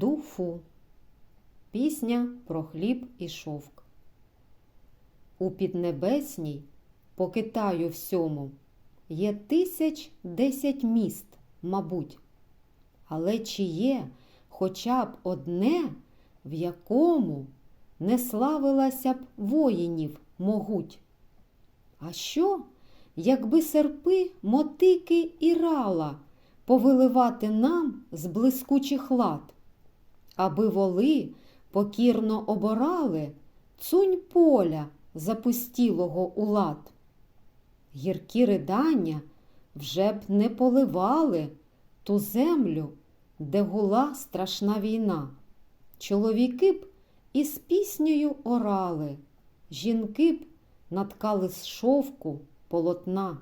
Дуфу. Пісня про хліб і шовк. У піднебесній, по Китаю всьому, є тисяч десять міст, мабуть. Але чи є хоча б одне, в якому не славилася б воїнів могуть? А що, якби серпи, мотики і рала повиливати нам з блискучих лад, аби воли покірно оборали цунь поля запустілого у лад? Гіркі ридання вже б не поливали ту землю, де гула страшна війна. Чоловіки б із піснею орали, жінки б наткали з шовку полотна.